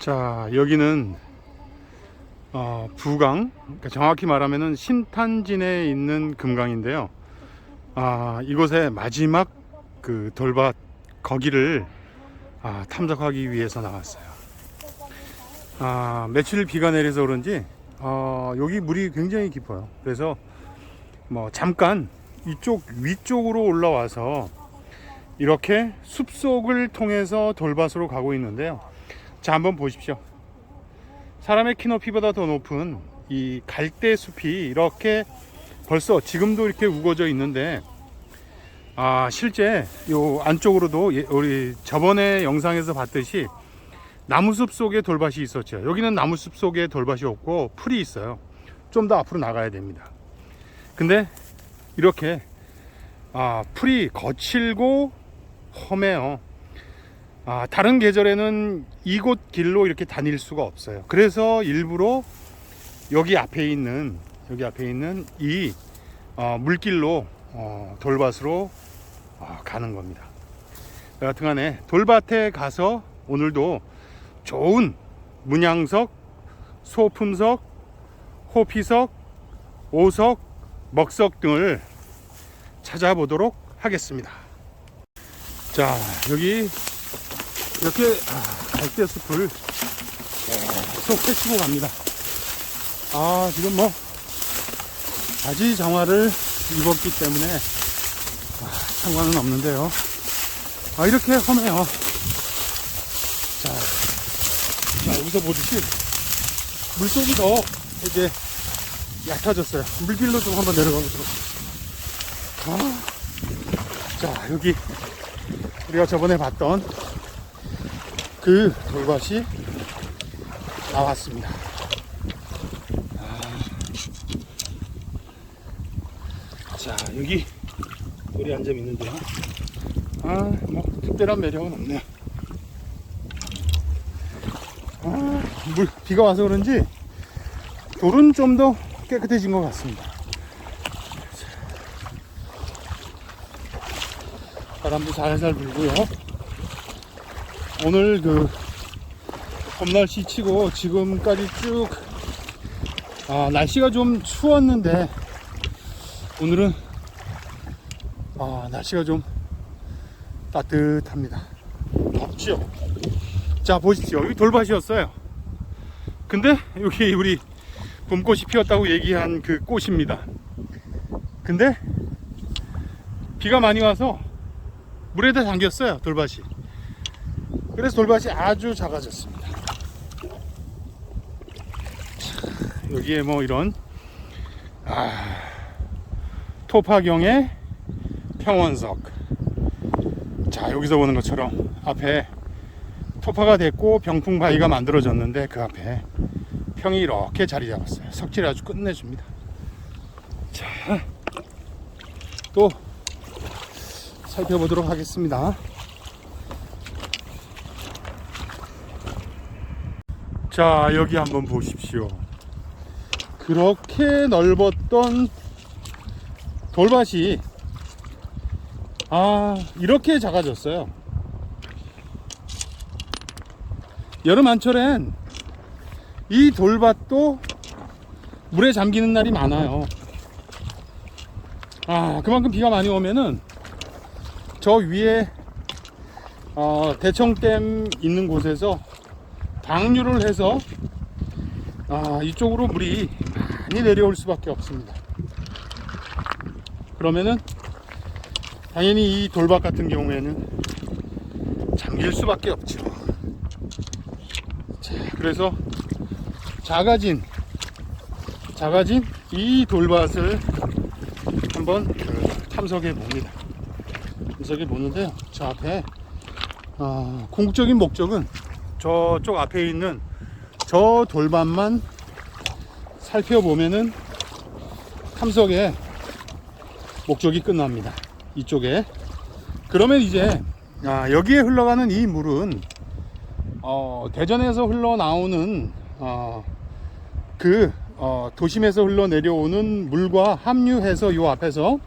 자 여기는 어, 부강. 그러니까 정확히 말하면은 신탄진에 있는 금강인데요. 아 이곳에 마지막 그 돌밭 거기를 아, 탐색하기 위해서 나왔어요. 아 며칠 비가 내려서 그런지 어, 여기 물이 굉장히 깊어요. 그래서 뭐 잠깐 이쪽 위쪽으로 올라와서 이렇게 숲속을 통해서 돌밭으로 가고 있는데요 자 한번 보십시오. 사람의 키 높이보다 더 높은 이 갈대 숲이 이렇게 벌써 지금도 이렇게 우거져 있는데 아 실제 요 안쪽으로도 예- 우리 저번에 영상에서 봤듯이 나무숲 속에 돌밭이 있었죠. 여기는 나무숲 속에 돌밭이 없고 풀이 있어요. 좀 더 앞으로 나가야 됩니다. 근데 이렇게 아 풀이 거칠고 험해요 아, 다른 계절에는 이곳 길로 이렇게 다닐 수가 없어요. 그래서 일부러 여기 앞에 있는 여기 앞에 있는 이 어, 물길로 어, 돌밭으로 어, 가는 겁니다. 여하튼간에 돌밭에 가서 오늘도 좋은 문양석, 소품석, 호피석, 오석, 먹석 등을 찾아보도록 하겠습니다. 자 여기 이렇게 아, 갈대 숲을 계속 헤치고 갑니다. 아 지금 뭐 바지 장화를 입었기 때문에 아, 상관은 없는데요. 아 이렇게 험해요. 자, 자 여기서 보듯이 물속이 더 이제 얕아졌어요. 물길로 좀 한번 내려가 보도록. 아, 자 여기 우리가 저번에 봤던 그 돌밭이 나왔습니다. 아. 자, 여기 돌이 한 점 있는데요. 아, 뭐, 특별한 매력은 없네요. 아, 물, 비가 와서 그런지 돌은 좀 더 깨끗해진 것 같습니다. 바람도 살살 불고요. 오늘 그 봄날씨 치고 지금까지 쭉 아, 날씨가 좀 추웠는데 오늘은 아, 날씨가 좀 따뜻합니다. 덥죠? 자 보십시오. 여기 돌밭이었어요. 근데 여기 우리 봄꽃이 피었다고 얘기한 그 꽃입니다. 근데 비가 많이 와서 물에다 잠겼어요 돌밭이. 그래서 돌밭이 아주 작아졌습니다. 자, 여기에 뭐 이런 아, 토파경의 평원석. 자 여기서 보는 것처럼 앞에 토파가 됐고 병풍 바위가 만들어졌는데 그 앞에 평이 이렇게 자리 잡았어요. 석질이 아주 끝내줍니다. 자, 또 살펴보도록 하겠습니다. 자, 여기 한번 보십시오. 그렇게 넓었던 돌밭이 아, 이렇게 작아졌어요. 여름 한철엔 이 돌밭도 물에 잠기는 날이 많아요. 아, 그만큼 비가 많이 오면은 저 위에 어, 대청댐 있는 곳에서 방류를 해서 아, 이쪽으로 물이 많이 내려올 수밖에 없습니다. 그러면은 당연히 이 돌밭 같은 경우에는 잠길 수밖에 없죠. 자, 그래서 작아진 작아진 이 돌밭을 한번 그 탐색해 봅니다. 탐색해 보는데요. 저 앞에 어, 궁극적인 목적은 저쪽 앞에 있는 저 돌밭만 살펴보면은 탐색의 목적이 끝납니다. 이쪽에. 그러면 이제 아, 여기에 흘러가는 이 물은 어, 대전에서 흘러나오는 어, 그 어, 도심에서 흘러내려오는 물과 합류해서 요 앞에서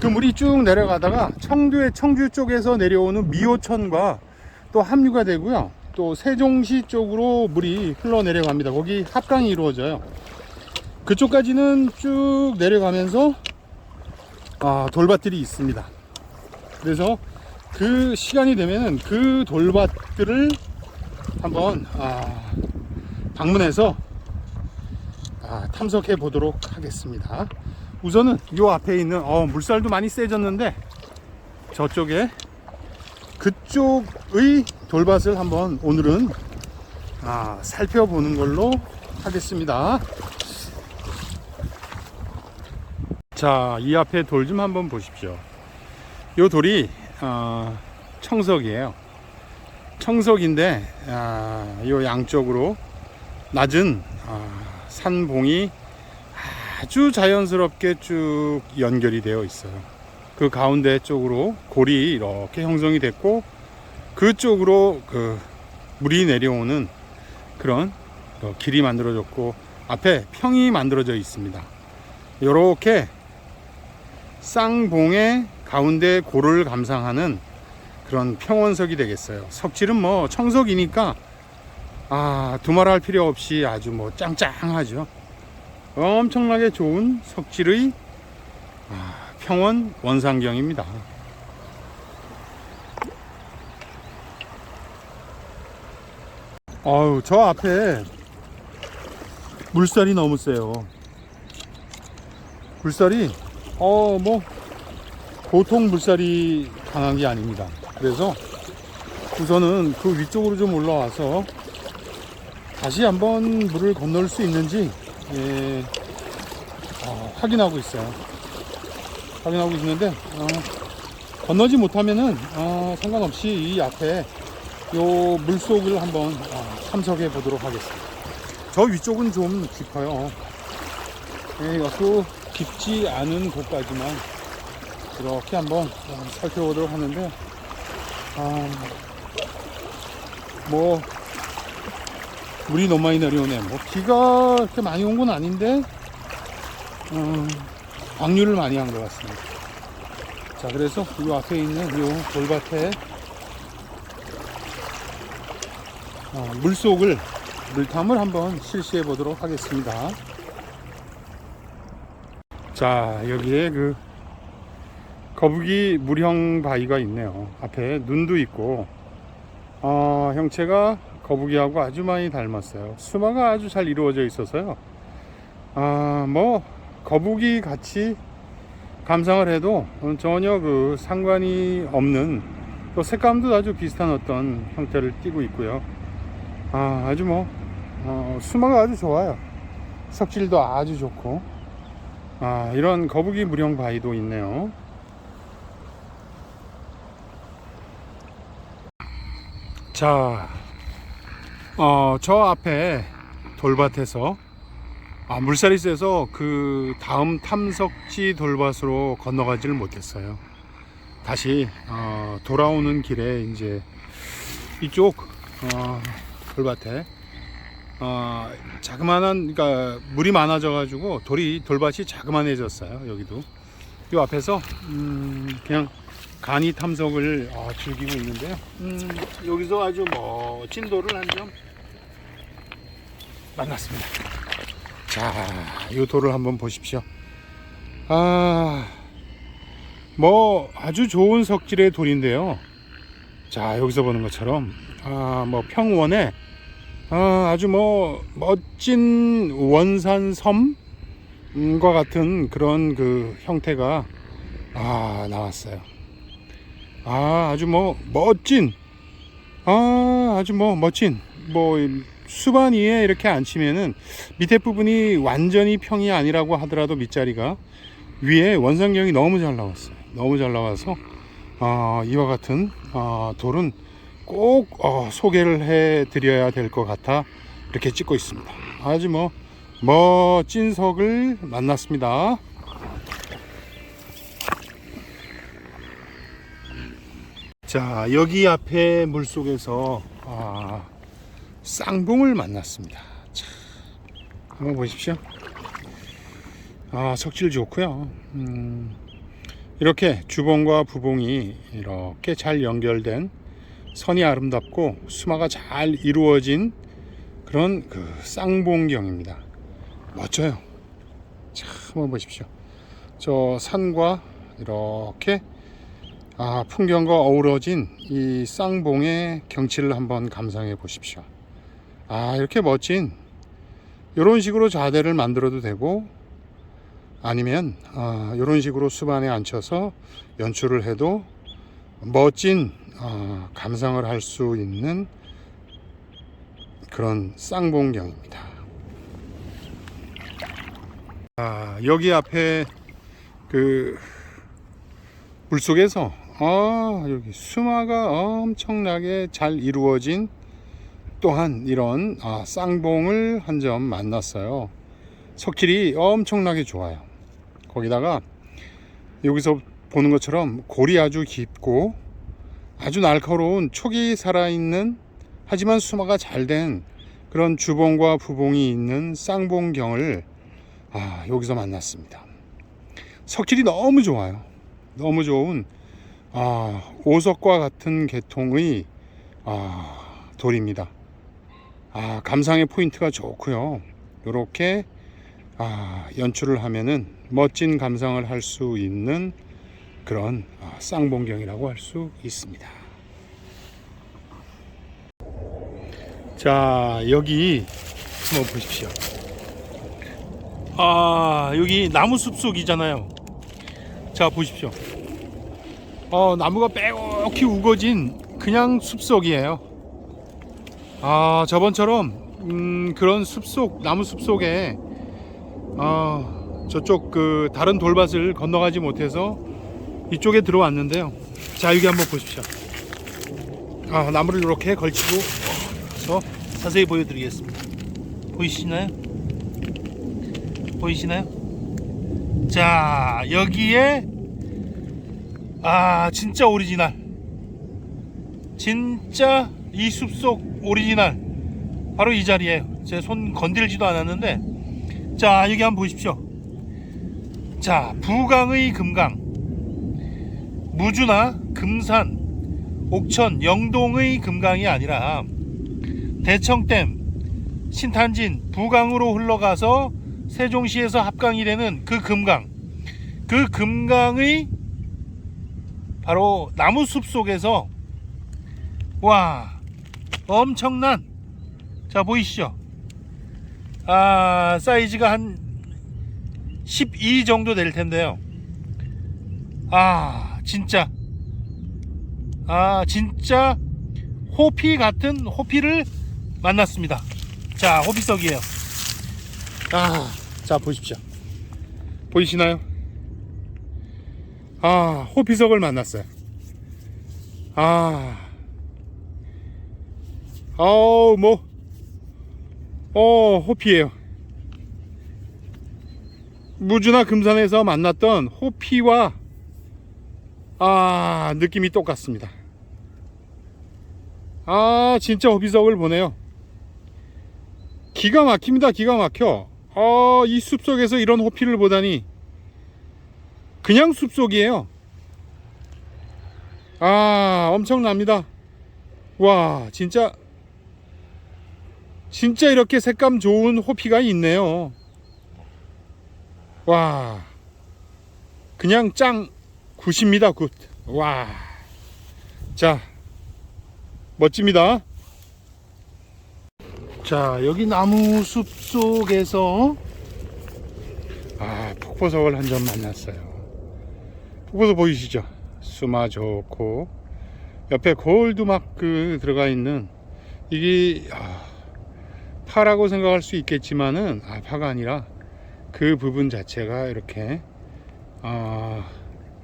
그 물이 쭉 내려가다가 청주의 청주 쪽에서 내려오는 미호천과 또 합류가 되고요. 또 세종시 쪽으로 물이 흘러내려갑니다. 거기 합강이 이루어져요. 그쪽까지는 쭉 내려가면서 아, 돌밭들이 있습니다. 그래서 그 시간이 되면은 그 돌밭들을 한번 아, 방문해서 아, 탐색해 보도록 하겠습니다. 우선은 요 앞에 있는 어, 물살도 많이 세졌는데 저쪽에 그쪽의 돌밭을 한번 오늘은 아, 살펴보는 걸로 하겠습니다. 자, 이 앞에 돌 좀 한번 보십시오. 요 돌이 어, 청석이에요. 청석인데 아, 요 양쪽으로 낮은 아, 산봉이 아주 자연스럽게 쭉 연결이 되어 있어요. 그 가운데 쪽으로 골이 이렇게 형성이 됐고 그쪽으로 그 물이 내려오는 그런 어, 길이 만들어졌고 앞에 평이 만들어져 있습니다. 이렇게 쌍봉의 가운데 골을 감상하는 그런 평원석이 되겠어요. 석질은 뭐 청석이니까 아 두말할 필요 없이 아주 뭐 짱짱하죠. 엄청나게 좋은 석질의 아, 평원 원상경입니다. 아유 저 앞에 물살이 너무 세요. 물살이 어 뭐 보통 물살이 강한 게 아닙니다. 그래서 우선은 그 위쪽으로 좀 올라와서 다시 한번 물을 건널 수 있는지 예, 어, 확인하고 있어요. 확인하고 있는데 어, 건너지 못하면은 어, 상관없이 이 앞에 요 물속을 한번 어, 탐색해 보도록 하겠습니다. 저 위쪽은 좀 깊어요. 예, 여수 깊지 않은 곳까지만 이렇게 한번 어, 살펴보도록 하는데 아, 뭐 물이 너무 많이 내려오네. 뭐 비가 이렇게 많이 온 건 아닌데 음, 방류를 많이 한 것 같습니다. 자, 그래서 이 앞에 있는 이 돌밭에 물속을 물탐을 한번 실시해 보도록 하겠습니다. 자, 여기에 그 거북이 물형 바위가 있네요. 앞에 눈도 있고, 어, 형체가 거북이하고 아주 많이 닮았어요. 수마가 아주 잘 이루어져 있어서요. 아, 뭐, 거북이 같이 감상을 해도 전혀 그 상관이 없는 또 색감도 아주 비슷한 어떤 형태를 띠고 있고요. 아, 아주 뭐, 어, 수마가 아주 좋아요. 석질도 아주 좋고. 아, 이런 거북이 무령 바위도 있네요. 자, 어, 저 앞에 돌밭에서 아, 물살이 세서 그 다음 탐석지 돌밭으로 건너가지를 못했어요. 다시 어, 돌아오는 길에 이제 이쪽 어, 돌밭에 어, 자그마한 그러니까 물이 많아져 가지고 돌이 돌밭이 자그만해졌어요. 여기도 이 앞에서 음, 그냥 간이 탐석을 어, 즐기고 있는데요. 음, 여기서 아주 멋진 돌을 한 점 만났습니다. 자, 이 돌을 한번 보십시오. 아, 뭐 아주 좋은 석질의 돌인데요. 자, 여기서 보는 것처럼 아, 뭐 평원에 아, 아주 뭐 멋진 원산 섬과 같은 그런 그 형태가 아, 나왔어요. 아, 아주 뭐 멋진 아, 아주 뭐 멋진 뭐 수반 위에 이렇게 앉히면은 밑에 부분이 완전히 평이 아니라고 하더라도 밑자리가 위에 원상경이 너무 잘 나왔어요. 너무 잘 나와서 어, 이와 같은 어, 돌은 꼭 어, 소개를 해 드려야 될 것 같아 이렇게 찍고 있습니다. 아주 뭐 멋진 석을 만났습니다. 자 여기 앞에 물 속에서 아, 쌍봉을 만났습니다. 자, 한번 보십시오. 아, 석질 좋고요. 음, 이렇게 주봉과 부봉이 이렇게 잘 연결된 선이 아름답고 수마가 잘 이루어진 그런 그 쌍봉경입니다. 멋져요. 자, 한번 보십시오. 저 산과 이렇게 아, 풍경과 어우러진 이 쌍봉의 경치를 한번 감상해 보십시오. 아, 이렇게 멋진 이런 식으로 자대를 만들어도 되고 아니면 아, 이런 식으로 수반에 앉혀서 연출을 해도 멋진 아, 감상을 할 수 있는 그런 쌍봉경입니다. 아, 여기 앞에 그 물속에서 아, 여기 수마가 엄청나게 잘 이루어진 또한 이런 아, 쌍봉을 한 점 만났어요. 석길이 엄청나게 좋아요. 거기다가 여기서 보는 것처럼 골이 아주 깊고 아주 날카로운 촉이 살아있는 하지만 수마가 잘 된 그런 주봉과 부봉이 있는 쌍봉경을 아, 여기서 만났습니다. 석길이 너무 좋아요. 너무 좋은 아, 오석과 같은 계통의 아, 돌입니다. 아, 감상의 포인트가 좋고요. 이렇게 아, 연출을 하면은 멋진 감상을 할 수 있는 그런 아, 쌍봉경이라고 할 수 있습니다. 자, 여기 한번 보십시오. 아, 여기 나무 숲속이잖아요. 자, 보십시오. 어, 나무가 빼곡히 우거진 그냥 숲속이에요. 아, 저번처럼 음, 그런 숲속 나무 숲속에 아, 저쪽 그 다른 돌밭을 건너가지 못해서 이쪽에 들어왔는데요. 자, 여기 한번 보십시오. 아, 나무를 이렇게 걸치고 서 자세히 보여드리겠습니다. 보이시나요? 보이시나요? 자, 여기에 아, 진짜 오리지널. 진짜 이 숲속 오리지널. 바로 이 자리에요. 제 손 건들지도 않았는데. 자, 여기 한번 보십시오. 자, 부강의 금강. 무주나 금산, 옥천, 영동의 금강이 아니라 대청댐, 신탄진, 부강으로 흘러가서 세종시에서 합강이 되는 그 금강. 그 금강의 바로 나무 숲 속에서 와 엄청난 자 보이시죠 아 사이즈가 한 12 정도 될 텐데요 아 진짜. 아 진짜 호피 같은 호피를 만났습니다. 자 호피석이에요. 아자 보십시오. 보이시나요? 아, 호피석을 만났어요. 아, 어우, 뭐, 어, 호피예요. 무주나 금산에서 만났던 호피와 아, 느낌이 똑같습니다. 아, 진짜 호피석을 보네요. 기가 막힙니다. 기가 막혀. 어, 이 숲속에서 이런 호피를 보다니. 그냥 숲속이에요. 아, 엄청납니다. 와, 진짜, 진짜 이렇게 색감 좋은 호피가 있네요. 와, 그냥 짱 굿입니다, 굿. 와, 자, 멋집니다. 자, 여기 나무 숲 속에서 아, 폭포석을 한 점 만났어요. 그곳을 보이시죠? 수마 좋고 옆에 거울도 막그 들어가 있는 이게 아, 파라고 생각할 수 있겠지만은 아, 파가 아니라 그 부분 자체가 이렇게 아,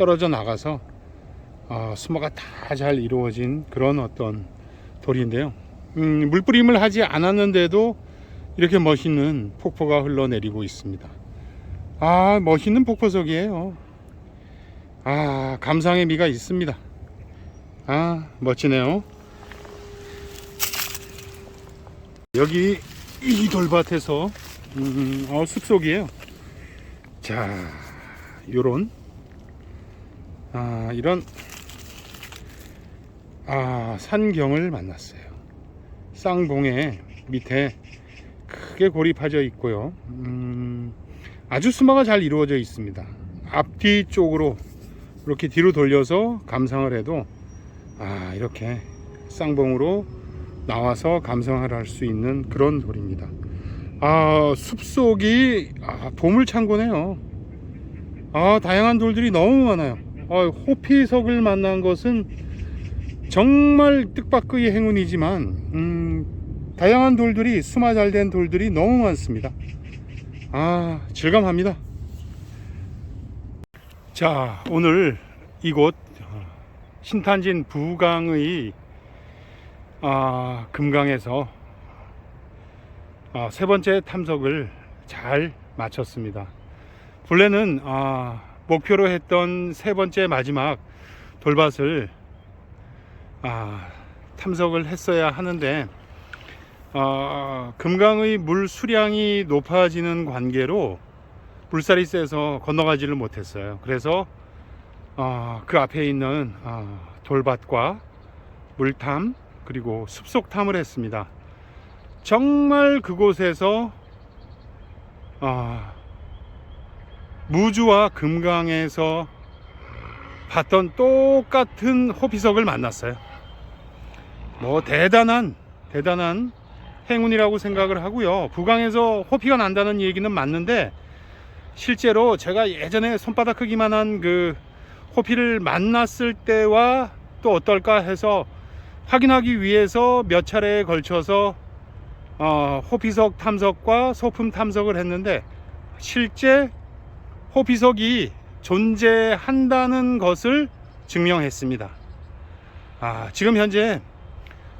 떨어져 나가서 아, 수마가 다 잘 이루어진 그런 어떤 돌인데요. 음, 물뿌림을 하지 않았는데도 이렇게 멋있는 폭포가 흘러내리고 있습니다. 아, 멋있는 폭포석이에요. 아 감상의 미가 있습니다 아 멋지네요 여기 이 돌밭에서 음, 어, 숲속이에요 자 요런 아 이런 아 산경을 만났어요. 쌍봉에 밑에 크게 파져 있고요. 음, 아주 수마가 잘 이루어져 있습니다. 앞뒤 쪽으로 이렇게 뒤로 돌려서 감상을 해도 아 이렇게 쌍봉으로 나와서 감상을 할 수 있는 그런 돌입니다. 아 숲속이 아, 보물 창고네요. 아 다양한 돌들이 너무 많아요. 아, 호피석을 만난 것은 정말 뜻밖의 행운이지만 음, 다양한 돌들이 수마 잘 된 돌들이 너무 많습니다. 아 질감합니다. 자 오늘 이곳 어, 신탄진 부강의 아, 금강에서 아, 세 번째 탐석을 잘 마쳤습니다. 본래는 아, 목표로 했던 세 번째 마지막 돌밭을 아, 탐석을 했어야 하는데 아, 금강의 물 수량이 높아지는 관계로 물살이 세서 건너가지를 못했어요. 그래서 아, 그 앞에 있는 아, 돌밭과 물탐 그리고 숲속 탐을 했습니다. 정말 그곳에서 아, 무주와 금강에서 봤던 똑같은 호피석을 만났어요. 뭐 대단한 대단한 행운이라고 생각을 하고요. 부강에서 호피가 난다는 얘기는 맞는데 실제로 제가 예전에 손바닥 크기만한 그 호피를 만났을 때와 또 어떨까 해서 확인하기 위해서 몇 차례에 걸쳐서 어, 호피석 탐석과 소품 탐석을 했는데 실제 호피석이 존재한다는 것을 증명했습니다. 아, 지금 현재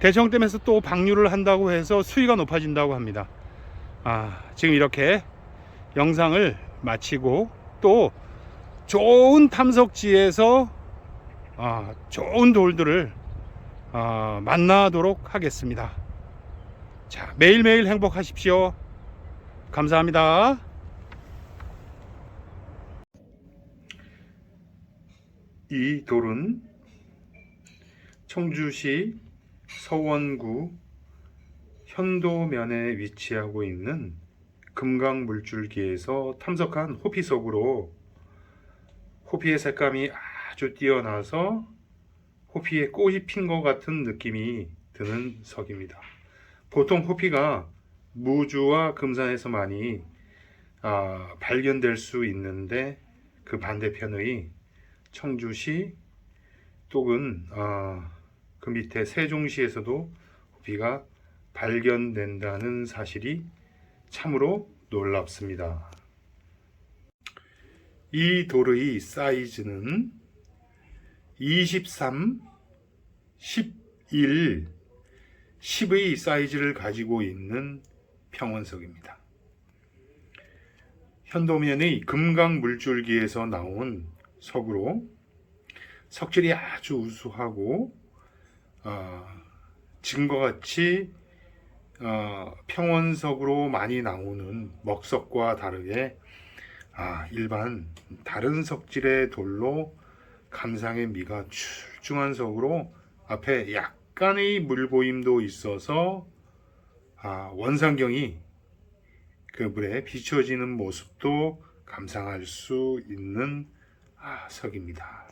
대청댐에서 또 방류를 한다고 해서 수위가 높아진다고 합니다. 아, 지금 이렇게 영상을 마치고 또 좋은 탐석지에서 아, 좋은 돌들을 아, 만나도록 하겠습니다. 자, 매일매일 행복하십시오. 감사합니다. 이 돌은 청주시 서원구 현도면에 위치하고 있는 금강 물줄기에서 탐석한 호피석으로 호피의 색감이 아주 뛰어나서 호피에 꽃이 핀 것 같은 느낌이 드는 석입니다. 보통 호피가 무주와 금산에서 많이 아, 발견될 수 있는데 그 반대편의 청주시 또는 아, 그 밑에 세종시에서도 호피가 발견된다는 사실이 참으로 놀랍습니다. 이 돌의 사이즈는 23, 11, 10의 사이즈를 가지고 있는 평원석입니다. 현도면의 금강 물줄기에서 나온 석으로 석질이 아주 우수하고 어, 지금과 같이 어, 평원석으로 많이 나오는 먹석과 다르게 아, 일반 다른 석질의 돌로 감상의 미가 출중한 석으로 앞에 약간의 물보임도 있어서 아, 원상경이 그 물에 비춰지는 모습도 감상할 수 있는 아, 석입니다.